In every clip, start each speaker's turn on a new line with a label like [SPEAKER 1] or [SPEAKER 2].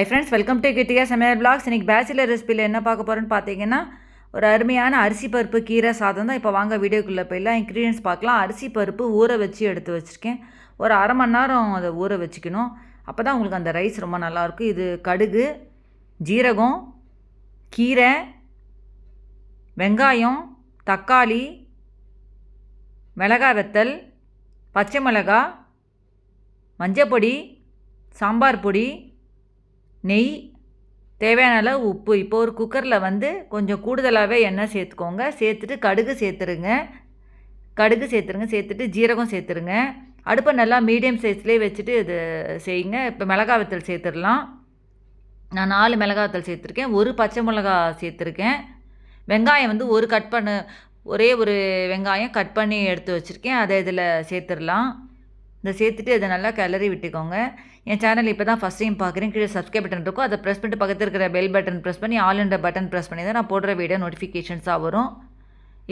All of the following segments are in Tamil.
[SPEAKER 1] Hi friends welcome to Kittiya சமையல் பிளாக்ஸ் இன்றைக்கி பேச்சுலர் ரெசிபியில் என்ன பார்க்க போகிறோன்னு பார்த்தீங்கன்னா ஒரு அருமையான அரிசி பருப்பு கீரை சாதம் தான் இப்போ வாங்க வீடியோக்குள்ளே போயிடலாம். இன்க்ரீடியன்ஸ் பார்க்கலாம். அரிசி பருப்பு ஊற வச்சு எடுத்து வச்சுருக்கேன். ஒரு அரை மணி நேரம் அதை ஊற வச்சுக்கணும். அப்போ தான் உங்களுக்கு அந்த ரைஸ் ரொம்ப நல்லாயிருக்கும் இது கடுகு ஜீரகம் கீரை வெங்காயம் தக்காளி மிளகாய் வெத்தல் பச்சை மிளகாய் மஞ்சப்பொடி சாம்பார் பொடி நெய் தேவையான அளவு உப்பு. இப்போ ஒரு குக்கரில் வந்து கொஞ்சம் கூடுதலாகவே எண்ணெய் சேர்த்துக்கோங்க. சேர்த்துட்டு கடுகு சேர்த்துருங்க. கடுகு சேர்த்துருங்க. சேர்த்துட்டு ஜீரகம் சேர்த்துருங்க. அடுப்பை நல்லா மீடியம் சைஸ்லேயே வச்சுட்டு இது செய்யுங்க. இப்போ மிளகா வத்தல் சேர்த்துடலாம். நான் நாலு மிளகா வத்தல் சேர்த்துருக்கேன். ஒரு பச்சை மிளகா சேர்த்துருக்கேன். வெங்காயம் வந்து ஒரு கட் பண்ண ஒரே ஒரு வெங்காயம் கட் பண்ணி எடுத்து வச்சுருக்கேன். அதை இதில் சேர்த்துடலாம். இதை சேர்த்துட்டு இதை நல்லா கிளறி விட்டுக்கோங்க. என் சேனல் இப்போ தான் ஃபஸ்ட் டைம் பார்க்குறேன். கீழே சப்ஸ்கிரைப் பட்டன் இருக்கும். அதை ப்ரெஸ் பண்ணிட்டு பக்கத்தில் இருக்கிற பெல் பட்டன் ப்ரெஸ் பண்ணி ஆல் என்ற பட்டன் ப்ரெஸ் பண்ணி தான் நான் போடுற வீடியோ நோட்டிஃபிகேஷன்ஸாக வரும்.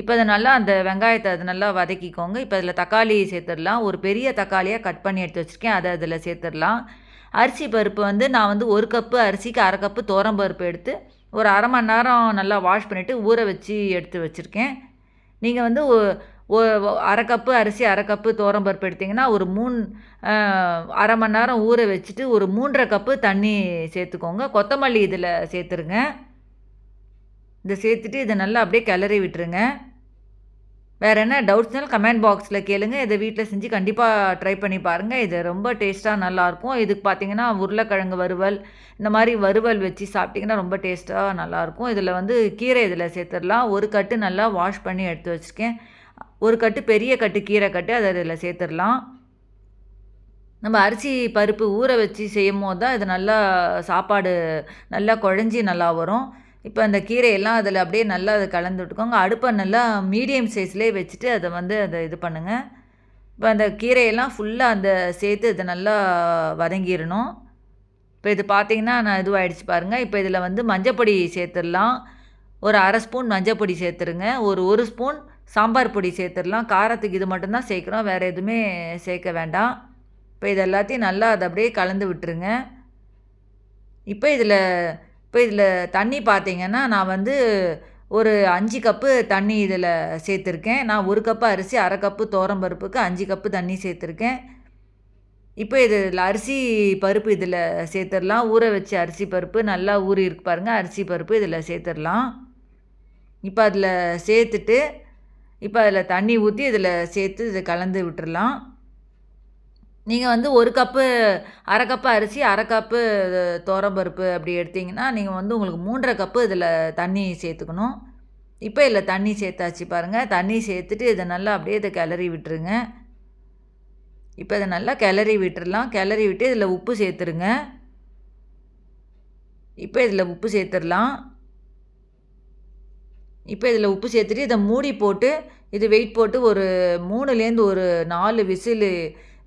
[SPEAKER 1] இப்போ அதை நல்லா அந்த வெங்காயத்தை அது நல்லா வதக்கிக்கோங்க. இப்போ அதில் தக்காளி சேர்த்துடலாம். ஒரு பெரிய தக்காளியாக கட் பண்ணி எடுத்து வச்சுருக்கேன். அதை அதில் சேர்த்துடலாம். அரிசி பருப்பு வந்து நான் வந்து ஒரு கப்பு அரிசிக்கு அரை கப்பு தோரம் பருப்பு எடுத்து ஒரு அரை மணி நேரம் நல்லா வாஷ் பண்ணிவிட்டு ஊற வச்சு எடுத்து வச்சுருக்கேன். நீங்கள் வந்து அரை கப்பு அரிசி அரை கப்பு பருப்பு எடுத்திங்கன்னா ஒரு மூணு அரை மணி நேரம் ஊற வச்சுட்டு ஒரு மூன்றரை கப்பு தண்ணி சேர்த்துக்கோங்க. கொத்தமல்லி இதில் சேர்த்துருங்க. இதை சேர்த்துட்டு இதை நல்லா அப்படியே கிளறி விட்டுருங்க. வேறு என்ன டவுட்ஸ்னாலும் கமெண்ட் பாக்ஸில் கேளுங்க. இதை வீட்டில் செஞ்சு கண்டிப்பாக ட்ரை பண்ணி பாருங்கள் இது ரொம்ப டேஸ்ட்டாக நல்லாயிருக்கும் இதுக்கு பார்த்தீங்கன்னா உருளைக்கிழங்கு வறுவல் இந்த மாதிரி வறுவல் வச்சு சாப்பிட்டிங்கன்னா ரொம்ப டேஸ்ட்டாக நல்லாயிருக்கும் இதில் வந்து கீரை இதில் சேர்த்துடலாம். ஒரு கட்டு நல்லா வாஷ் பண்ணி எடுத்து வச்சுருக்கேன். ஒரு கட்டு பெரிய கட்டு கீரை கட்டு அதை அதில் சேர்த்துடலாம். நம்ம அரிசி பருப்பு ஊற வச்சு செய்யும் போது தான் இது நல்லா சாப்பாடு நல்லா குழஞ்சி நல்லா வரும். இப்போ அந்த கீரையெல்லாம் அதில் அப்படியே நல்லா அதை கலந்து விட்டுக்கோங்க. அடுப்பை நல்லா மீடியம் சைஸ்லேயே வச்சுட்டு அதை வந்து அதை இது பண்ணுங்கள் இப்போ அந்த கீரையெல்லாம் ஃபுல்லாக அந்த சேர்த்து இதை நல்லா வதங்கிடணும். இப்போ இது பார்த்தீங்கன்னா நான் இதுவாகிடுச்சு பாருங்கள் இப்போ இதில் வந்து மஞ்சப்பொடி சேர்த்துடலாம். ஒரு அரை ஸ்பூன் மஞ்சப்பொடி சேர்த்துருங்க ஒரு ஒரு ஸ்பூன் சாம்பார் பொடி சேர்த்துடலாம் காரத்துக்கு இது மட்டும்தான் சேர்க்குறோம் வேறு எதுவுமே சேர்க்க வேண்டாம். இப்போ இது எல்லாத்தையும் நல்லா அதை அப்படியே கலந்து விட்டுருங்க. இப்போ இதில் இப்போ இதில் தண்ணி பார்த்தீங்கன்னா நான் வந்து ஒரு அஞ்சு கப்பு தண்ணி இதில் சேர்த்துருக்கேன். நான் ஒரு கப்பு அரிசி அரை கப்பு பருப்புக்கு அஞ்சு கப்பு தண்ணி சேர்த்துருக்கேன். இப்போ இதில் அரிசி பருப்பு இதில் சேர்த்துடலாம். ஊற வச்சு அரிசி பருப்பு நல்லா ஊறி இருக்கு பாருங்கள் அரிசி பருப்பு இதில் சேர்த்துடலாம். இப்போ அதில் சேர்த்துட்டு இப்போ அதில் தண்ணி ஊற்றி இதில் சேர்த்து இதை கலந்து விட்டுடலாம் நீங்கள் வந்து ஒரு கப்பு அரை கப்பு அரிசி அரை கப்பு பருப்பு அப்படி எடுத்திங்கன்னா நீங்கள் வந்து உங்களுக்கு மூன்றரை கப்பு இதில் தண்ணி சேர்த்துக்கணும். இப்போ இதில் தண்ணி சேர்த்தாச்சு பாருங்கள் தண்ணி சேர்த்துட்டு இதை நல்லா அப்படியே இதை கிளறி விட்டுருங்க. இப்போ இதை நல்லா கிளறி விட்டுடலாம் கிளறி விட்டு இதில் உப்பு சேர்த்துருங்க. இப்போ இதில் உப்பு சேர்த்துடலாம் இப்போ இதில் உப்பு சேர்த்துட்டு இதை மூடி போட்டு இது வெயிட் போட்டு ஒரு மூணுலேருந்து ஒரு நாலு விசிலு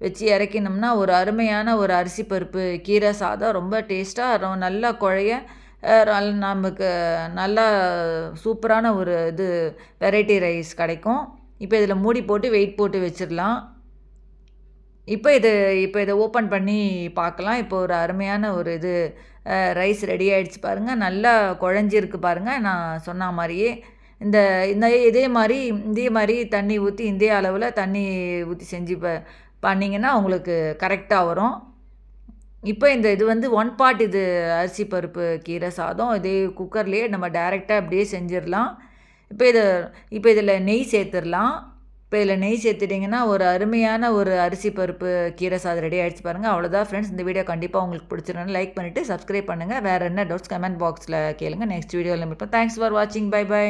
[SPEAKER 1] வச்சு இறக்கினோம்னா ஒரு அருமையான ஒரு அரிசி பருப்பு கீரை சாதம் ரொம்ப டேஸ்ட்டாக நல்லா குழைய நமக்கு நல்லா சூப்பரான ஒரு இது வெரைட்டி ரைஸ் கிடைக்கும். இப்போ இதில் மூடி போட்டு வெயிட் போட்டு வச்சிடலாம். இப்போ இது இப்போ இதை ஓப்பன் பண்ணி பார்க்கலாம். இப்போ ஒரு அருமையான ஒரு இது ரைஸ் ரெடி ஆகிடுச்சு பாருங்கள் நல்லா குழஞ்சிருக்கு பாருங்கள் நான் சொன்ன மாதிரியே இந்த இந்த இதே மாதிரி இதே மாதிரி தண்ணி ஊற்றி இதே அளவில் தண்ணி ஊற்றி செஞ்சு ப பண்ணிங்கன்னா உங்களுக்கு கரெக்டாக வரும். இப்போ இந்த இது வந்து ஒன் பார்ட் இது அரிசி பருப்பு கீரை சாதம் இதே குக்கர்லேயே நம்ம டைரெக்டாக அப்படியே செஞ்சிடலாம். இப்போ இதை இப்போ இதில் நெய் சேர்த்துடலாம். இப்போ இதில் நெய் சேர்த்துட்டிங்கன்னா ஒரு அருமையான ஒரு அரிசி பருப்பு கீரை சாதம் ரெடி ஆகிடுச்சு பாருங்கள் அவ்வளோதான் ஃப்ரெண்ட்ஸ் இந்த வீடியோ கண்டிப்பாக உங்களுக்கு பிடிச்சிருந்தா லைக் பண்ணிவிட்டு சப்ஸ்கிரைப் பண்ணுங்கள் வேறு என்ன டவுட்ஸ் கமெண்ட் பாக்ஸில் கேளுங்கள் நெக்ஸ்ட் வீடியோவில் மீட் தேங்க்ஸ் ஃபார் வாட்சிங் பை பை